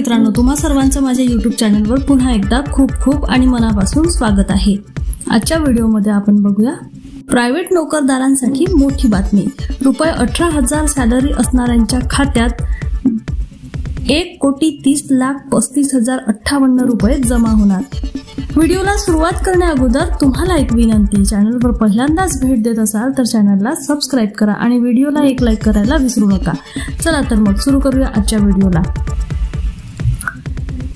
मित्रांनो तुम्हा सर्वांचं माझ्या यूट्यूब चॅनलवर पुन्हा एकदा खूप खूप आणि मनापासून स्वागत आहे. आजच्या व्हिडिओमध्ये आपण बघूया प्रायव्हेट नोकरदारांसाठी मोठी बातमी. रुपये अठरा हजार सॅलरी असणाऱ्यांच्या खात्यात एक कोटी तीस लाख पस्तीस हजार अठ्ठावन्न रुपये जमा होणार. व्हिडिओला सुरुवात करण्या अगोदर तुम्हाला एक विनंती चॅनलवर पहिल्यांदाच भेट देत असाल तर चॅनलला सबस्क्राईब करा आणि व्हिडिओला एक लाईक करायला विसरू नका. चला तर मग सुरू करूया आजच्या व्हिडिओला.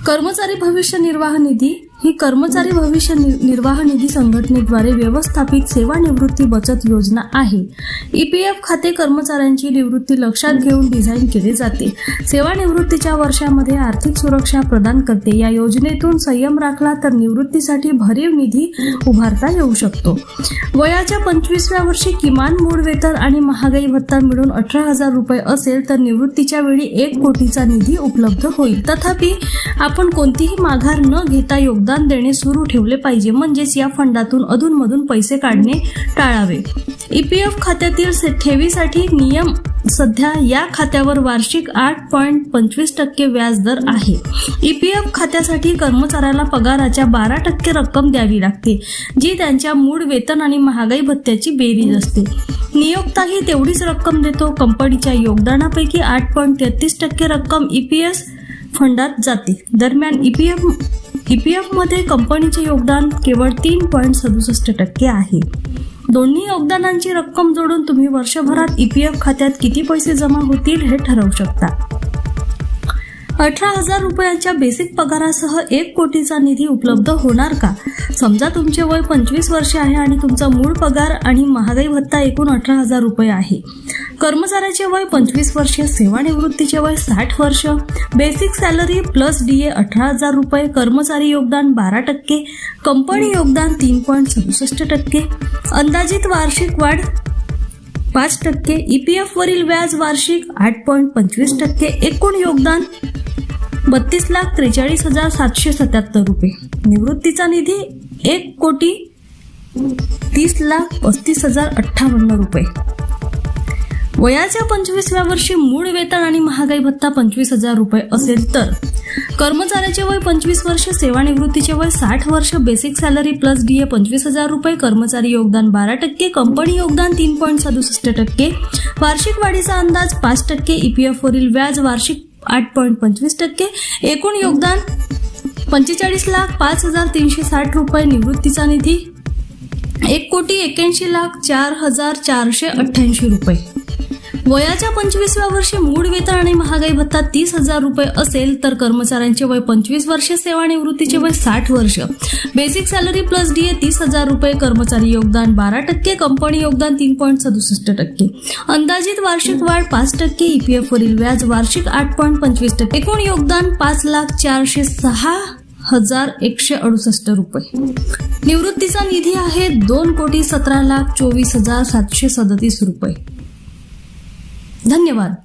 कर्मचारी भविष्य निर्वाह निधी ही कर्मचारी भविष्य नि- निर्वाह निधी संघटनेद्वारे व्यवस्थापित सेवानिवृत्ती बचत योजना आहे. ईपीएफ खाते कर्मचाऱ्यांची निवृत्ती लक्षात घेऊन डिझाईन केले जाते. सेवानिवृत्तीच्या वर्षामध्ये आर्थिक सुरक्षा प्रदान करते. या योजनेतून संयम राखला तर निवृत्तीसाठी भरीव निधी उभारता येऊ शकतो. वयाच्या पंचवीसव्या वर्षी किमान मूळ वेतन आणि महागाई भत्ता मिळून अठरा हजार रुपये असेल तर निवृत्तीच्या वेळी एक कोटीचा निधी उपलब्ध होईल. तथापि आपण कोणतीही माघार न घेता योगदान देणे सुरू ठेवले पाहिजे. म्हणजेच या फंडातून अधूनमधून पैसे काढणे टाळावे. ईपीएफ खात्यातील ठेवीसाठी नियम सध्या या खात्यावर वार्षिक आठ पॉईंट पंचवीस टक्के व्याजदर आहे. ईपीएफ खात्यासाठी कर्मचाऱ्याला पगाराच्या बारा टक्के रक्कम द्यावी लागते जी त्यांच्या मूळ वेतन आणि महागाई भत्त्याची बेरीज असते. नियोक्ताही तेवढीच रक्कम देतो. कंपनीच्या योगदानापैकी आठ पॉईंट तेहतीस टक्के रक्कम ईपीएस फंडात जाते. दरम्यान ईपीएफ ईपीएफमध्ये कंपनीचे योगदान केवळ तीन पॉईंट सदुसष्ट टक्के आहे. दोन्ही योगदानांची रक्कम जोडून तुम्ही वर्षभरात ईपीएफ खात्यात किती पैसे जमा होतील हे ठरवू शकता. अठरा हजार रुपयाच्या बेसिक पगारासह एक कोटीचा निधी उपलब्ध होणार का? समजा तुमचे वय पंचवीस वर्षे आहे आणि तुमचा मूळ पगार आणि महागाई भत्ता एकूण अठरा हजार रुपये आहे. कर्मचाऱ्याचे वय पंचवीस वर्ष सेवानिवृत्तीचे वय साठ वर्ष. Basic salary plus D A अठरा हजार रुपये कर्मचारी योगदान बारा टक्के कंपनी योगदान तीन पॉईंट सदुसष्ट टक्के. अंदाजित वार्षिक वाढ पाच टक्के. ईपीएफ वरील व्याज वार्षिक आठ पॉईंट पंचवीस टक्के. एकूण योगदान बत्तीस लाख त्रेचाळीस हजार सातशे सत्याहत्तर रुपये. निवृत्तीचा निधी एक कोटी तीस लाख पस्तीस हजार अठ्ठावन्न रुपये. वयाच्या पंचवीसव्या वर्षी मूळ वेतन आणि महागाई भत्ता पंचवीस हजार रुपये असेल तर कर्मचाऱ्याचे वय पंचवीस वर्ष सेवानिवृत्तीचे वय साठ वर्ष basic salary plus D A पंचवीस हजार रुपये कर्मचारी योगदान बारा टक्के कंपनी योगदान तीन पॉईंट सदुसष्ट टक्के वार्षिक वाढीचा अंदाज पाच टक्के ईपीएफ वरील व्याज वार्षिक आठ पॉईंट पंचवीस टक्के. एकूण योगदान पंचेचाळीस लाख पाच हजार तीनशे साठ रुपये निवृत्तीचा निधी. एक कोटी एक्याऐंशी लाख चार हजार चारशे अठ्ठ्याऐंशी रुपये. वयाच्या पंचवीसव्या वर्षी मूळ वेतन आणि महागाई भत्ता तीस हजार रुपये असेल तर कर्मचाऱ्यांचे वय पंचवीस वर्ष सेवानिवृत्तीचे वय साठ वर्ष. Basic salary plus D A तीस हजार रुपये कर्मचारी योगदान बारा टक्के कंपनी योगदान तीन पॉईंट सदुसष्ट टक्के. अंदाजित वार्षिक वाढ पाच टक्के ईपीएफ वरील व्याज वार्षिक आठ पॉईंट पंचवीस टक्के. एकूण योगदान पाच लाख चारशे सहा हजार एकशे अडुसष्ट रुपये. निवृत्तीचा निधी आहे दोन कोटी सतरा लाख चोवीस हजार सातशे सदतीस रुपये. धन्यवाद